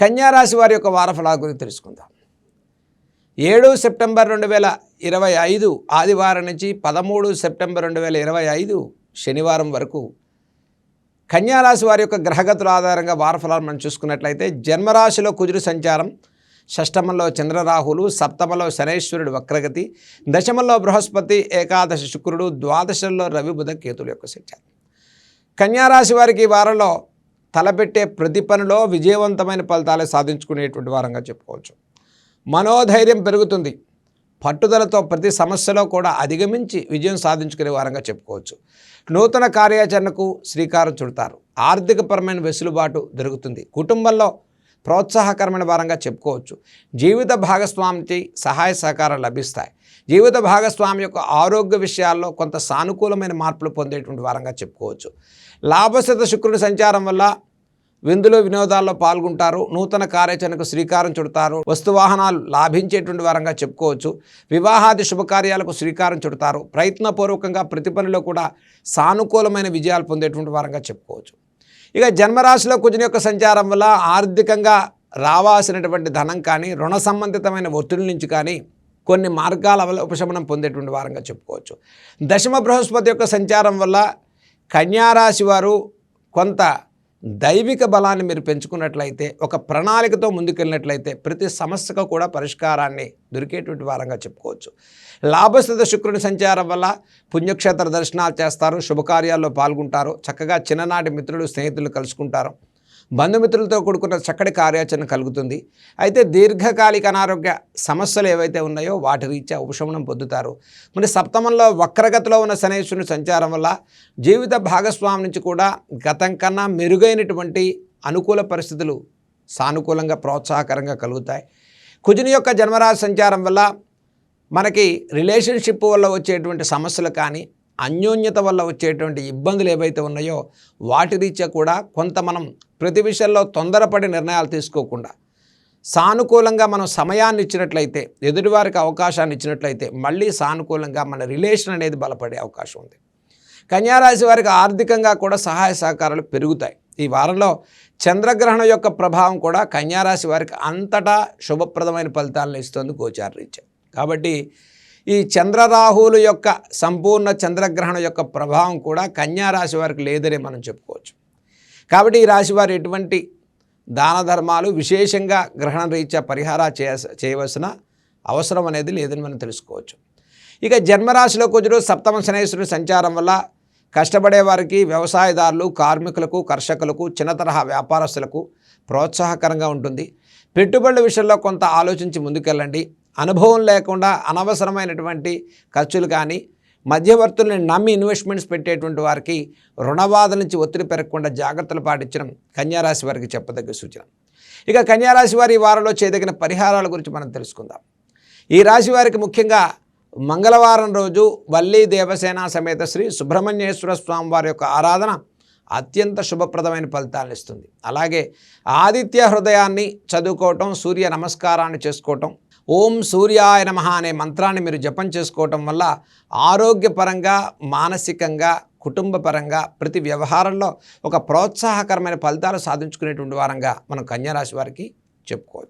కన్యారాశి వారి యొక్క వారఫలా గురించి తెలుసుకుందాం. ఏడు సెప్టెంబర్ రెండు వేల ఇరవై ఐదు ఆదివారం నుంచి పదమూడు సెప్టెంబర్ రెండు వేల ఇరవై ఐదు శనివారం వరకు కన్యారాశి వారి యొక్క గ్రహగతుల ఆధారంగా వారఫలాలు మనం చూసుకున్నట్లయితే జన్మరాశిలో కుజుడు సంచారం షష్టమంలో చంద్రరాహులు సప్తమలో శనేశ్వరుడు వక్రగతి దశమంలో బృహస్పతి ఏకాదశ శుక్రుడు ద్వాదశంలో రవి బుధ కేతుల యొక్క సంచారం. కన్యారాశి వారికి ఈ వారంలో తలపెట్టే ప్రతి పనిలో విజయవంతమైన ఫలితాలు సాధించుకునేటువంటి వారంగా చెప్పుకోవచ్చు. మనోధైర్యం పెరుగుతుంది. పట్టుదలతో ప్రతి సమస్యలో కూడా అధిగమించి విజయం సాధించుకునే వారంగా చెప్పుకోవచ్చు. నూతన కార్యాచరణకు శ్రీకారం చుడతారు. ఆర్థికపరమైన వెసులుబాటు దొరుకుతుంది. కుటుంబంలో ప్రోత్సాహకరమైన వారంగా చెప్పుకోవచ్చు. జీవిత భాగస్వామికి సహాయ సహకారాలు లభిస్తాయి. జీవిత భాగస్వామి యొక్క ఆరోగ్య విషయాల్లో కొంత సానుకూలమైన మార్పులు పొందేటువంటి వారంగా చెప్పుకోవచ్చు. లాభస్థిత శుక్రుడి సంచారం వల్ల విందులో వినోదాల్లో పాల్గొంటారు. నూతన కార్యాచరణకు శ్రీకారం చుడతారు. వస్తువాహనాలు లాభించేటువంటి వారంగా చెప్పుకోవచ్చు. వివాహాది శుభకార్యాలకు శ్రీకారం చుడతారు. ప్రయత్నపూర్వకంగా ప్రతి పనిలో కూడా సానుకూలమైన విజయాలు పొందేటువంటి వారంగా చెప్పుకోవచ్చు. ఇక జన్మరాశిలో కుజుని యొక్క సంచారం వల్ల ఆర్థికంగా రావాల్సినటువంటి ధనం కానీ రుణ సంబంధితమైన ఒత్తిడి నుంచి కానీ కొన్ని మార్గాల వల్ల ఉపశమనం పొందేటువంటి వారంగా చెప్పుకోవచ్చు. దశమ బృహస్పతి యొక్క సంచారం వల్ల కన్యారాశి వారు కొంత దైవిక బలాన్ని మీరు పెంచుకున్నట్లయితే ఒక ప్రణాళికతో ముందుకెళ్ళినట్లయితే ప్రతి సమస్యకు కూడా పరిష్కారాన్ని దొరికేటువంటి వారంగా చెప్పుకోవచ్చు. లాభస్థిత శుక్రుని సంచారం వల్ల పుణ్యక్షేత్ర దర్శనాలు చేస్తారు శుభకార్యాల్లో పాల్గొంటారు చక్కగా చిన్ననాటి మిత్రులు స్నేహితులు కలుసుకుంటారు. బంధుమిత్రులతో కూడుకున్న చక్కటి కార్యాచరణ కలుగుతుంది. అయితే దీర్ఘకాలిక అనారోగ్య సమస్యలు ఏవైతే ఉన్నాయో వాటి రీత్యా ఉపశమనం పొందుతారు. మరి సప్తమంలో వక్రగతిలో ఉన్న శనేశ్వరుని సంచారం వల్ల జీవిత భాగస్వామి నుంచి కూడా గతం కన్నా మెరుగైనటువంటి అనుకూల పరిస్థితులు సానుకూలంగా ప్రోత్సాహకరంగా కలుగుతాయి. కుజుని యొక్క జన్మరాశి సంచారం వల్ల మనకి రిలేషన్షిప్ వల్ల వచ్చేటువంటి సమస్యలు కానీ అన్యోన్యత వల్ల వచ్చేటువంటి ఇబ్బందులు ఏవైతే ఉన్నాయో వాటి రీత్యా కూడా కొంత మనం ప్రతి విషయంలో తొందరపడి నిర్ణయాలు తీసుకోకుండా సానుకూలంగా మనం సమయాన్ని ఇచ్చినట్లయితే ఎదుటివారికి అవకాశాన్ని ఇచ్చినట్లయితే మళ్ళీ సానుకూలంగా మన రిలేషన్ అనేది బలపడే అవకాశం ఉంది. కన్యారాశి వారికి ఆర్థికంగా కూడా సహాయ సహకారాలు పెరుగుతాయి. ఈ వారంలో చంద్రగ్రహణం యొక్క ప్రభావం కూడా కన్యారాశి వారికి అంతటా శుభప్రదమైన ఫలితాలను ఇస్తుంది గోచారరీత్యా కాబట్టి ఈ చంద్రరాహువుల యొక్క సంపూర్ణ చంద్రగ్రహణం యొక్క ప్రభావం కూడా కన్యారాశి వారికి లేదనే మనం చెప్పుకోవచ్చు. కాబట్టి ఈ రాశి వారు ఎటువంటి దాన ధర్మాలు విశేషంగా గ్రహణ రీత్యా పరిహార చేయవలసిన అవసరం అనేది లేదని మనం తెలుసుకోవచ్చు. ఇక జన్మరాశిలో కుజుడు సప్తమ శనేశ్వరుడు సంచారం వల్ల కష్టపడే వారికి వ్యవసాయదారులు కార్మికులకు కర్షకులకు చిన్న తరహా వ్యాపారస్తులకు ప్రోత్సాహకరంగా ఉంటుంది. పెట్టుబడుల విషయంలో కొంత ఆలోచించి ముందుకెళ్ళండి. అనుభవం లేకుండా అనవసరమైనటువంటి ఖర్చులు కానీ మధ్యవర్తుల్ని నమ్మి ఇన్వెస్ట్మెంట్స్ పెట్టేటువంటి వారికి రుణబాధ నుంచి ఒత్తిడి పెరగకుండా జాగ్రత్తలు పాటించడం కన్యారాశి వారికి చెప్పదగ్గ సూచన. ఇక కన్యారాశి వారి వారిలో వారంలో చేయదగిన పరిహారాల గురించి మనం తెలుసుకుందాం. ఈ రాశి వారికి ముఖ్యంగా మంగళవారం రోజు వల్లీ దేవసేన సమేత శ్రీ సుబ్రహ్మణ్యేశ్వర స్వామి వారి యొక్క ఆరాధన అత్యంత శుభప్రదమైన ఫలితాలను ఇస్తుంది. అలాగే ఆదిత్య హృదయాన్ని చదువుకోవటం సూర్య నమస్కారాన్ని చేసుకోవటం ఓం సూర్యాయ నమ అనే మంత్రాన్ని మీరు జపం చేసుకోవటం వల్ల ఆరోగ్యపరంగా మానసికంగా కుటుంబపరంగా ప్రతి వ్యవహారంలో ఒక ప్రోత్సాహకరమైన ఫలితాలు సాధించుకునేటువంటి వారంగా మనం కన్యారాశి వారికి చెప్పుకోవచ్చు.